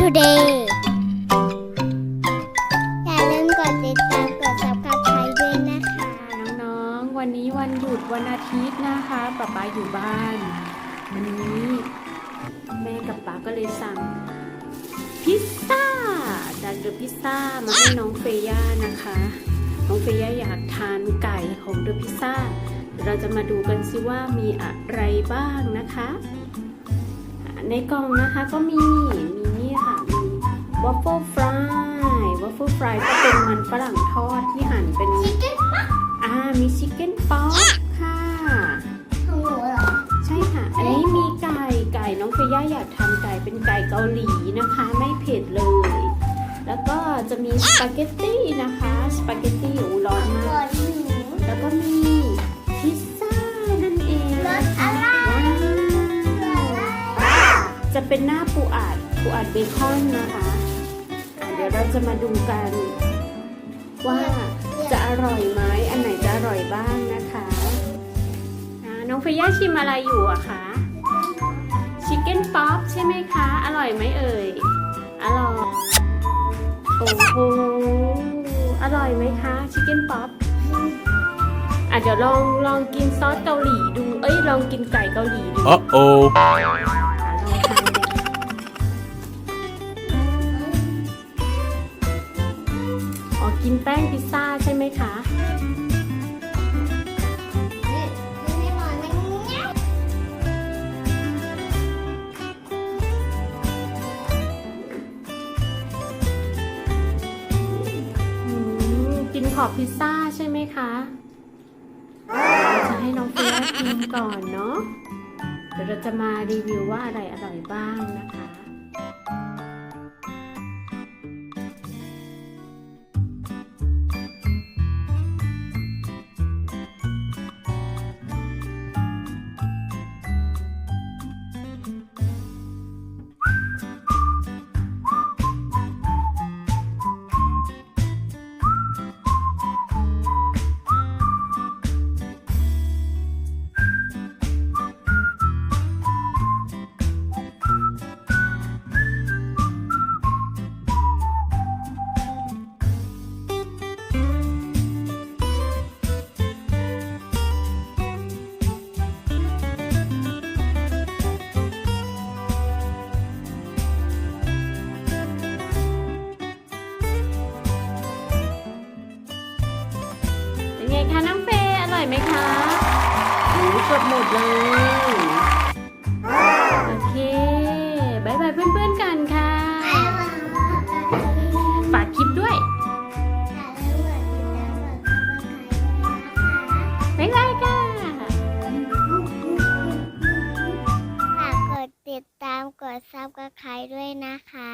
Today อย่าลืมกดติดตามกด subscribe ด้วยนะคะ น้องๆ วันนี้วันหยุดวันอาทิตย์นะคะป๊าป๊าอยู่บ้าน วันนี้แม่กับป๊าก็เลยสั่งพิซซ่าดันเดอพิซซ่ามาให้น้องเฟย่านะคะ น้องเฟย่าอยากทานไก่ของเดอพิซซ่าเราจะมาดูกันสิว่ามีอะไรบ้างนะคะ ในกล่องนะคะก็มี วัฟเฟิลฟรายวัฟเฟิลฟรายก็เป็นมันฝรั่งทอดที่หั่นเป็นอ่ามีชิคเก้นป๊อกค่ะของหนูเหรอใช่ค่ะ อันนี้มีไก่ไก่น้องเฟย่าอยากทานไก่เป็นไก่เกาหลีนะคะ ไม่เผ็ดเลย แล้วก็จะมีสปาเกตตี้นะคะสปาเกตตี้อูร้อนก่มาอกนหนูแล้วก็มีพิซซ่านั่นเองรสอะไรว้าวจะเป็นหน้าปูอัดปูอัดเบคอนนะคะอะเดี๋ยวเราจะมาดูกัน ว่าจะอร่อยไหมอันไหนจะอร่อยบ้างนะคะน้องเฟย่าชิมอะไรอยู่อะคะชิคเก้นป๊อปใช่ไหมคะ อร่อยไหมเอ่ย อร่อย โอ้โห อร่อยไหมคะชิคเก้นป๊อปอะเดี๋ยวลองลองกินซอสเกาหลีดู เอ้ยลองกินไก่เกาหลีดูอะลอ กินแป้งพิซซ่าใช่ไหมคะไม่ร้อนนะเนี่ยอืมกินขอบพิซซ่าใช่ไหมคะจะให้น้องฟียกินก่อนเนาะ เดี๋ยวเราจะมารีวิวว่าอะไรอร่อยบ้างนะคะ ไงคะน้องเฟย์อร่อยไหมคะโอ้ยกดหมดเลย โอเคบายบายเพื่อนๆกันค่ะ ฝากคลิปด้วย บ๊ายบายค่ะ ฝากกดติดตามกด subscribe ด้วยนะคะ